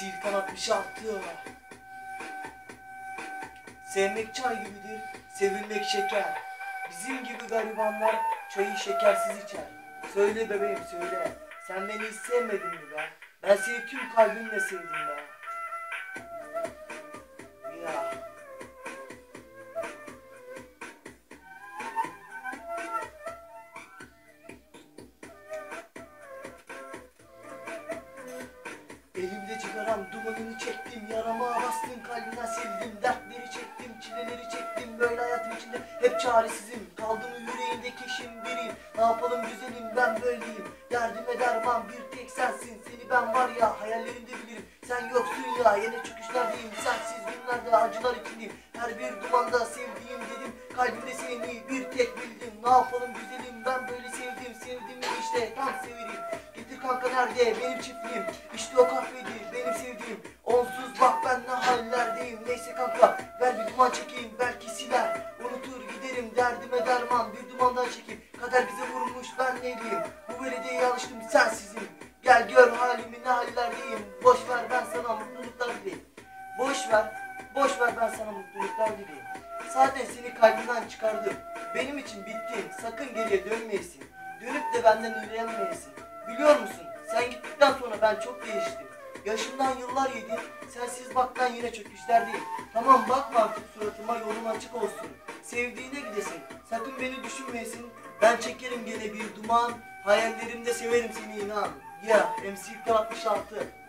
MC 66 Sevmek çay gibidir, sevilmek şeker. Bizim gibi garibanlar çayı şekersiz içer. Söyle bebeğim söyle, sen beni hiç sevmedin mi be? Ben seni tüm kalbimle sevdim be. Elimde cigaram dumanını çektim Yarama bastın kalbine sildim Dertleri çektim çileleri çektim Böyle hayatın içinde hep çaresizim. Kaldım yüreğinde keşim biriyim Ne yapalım güzelim ben böyleyim. Derdime derman bir tek sensin Seni ben var ya hayallerimde bilirim. Sen yoksun ya yine çöküşlerdeyim Sensiz günlerde acılar içindeyim. Her bir dumanda sevdiğim dedim Kalbimde seni bir tek bildim. Ne yapalım güzelim nerede benim çiftliğim. İşte o kahvedi benim sevdiğim. Onsuz bak ben ne hallerdeyim. Neyse kanka ver bir duman çekeyim Belki siler. Unutur giderim Derdime derman. Bir dumandan çekeyim. Kader bize vurmuş ben ne diyeyim? Bu belediyeye alıştım sensizim. Gel gör halimi ne hallerdeyim. Boş ver ben sana mutluluklar dileyim. Boş ver boş ver ben sana mutluluklar dileyim. Zaten seni kalbimden çıkardım. Benim için bittin. Sakın geriye dönmeyesin. Dönüp de benden üreyenmeyesin Biliyor musun? Ben çok değiştim. Yaşımdan yıllar yedim. Sensiz bak ben yine çöküşlerdeyim. Tamam bakma artık suratıma yolun açık olsun. Sevdiğine gidesin. Sakın beni düşünmeyesin. Ben çekerim gene bir duman. Hayallerimde severim seni inan. Ya MC 66. Bitti.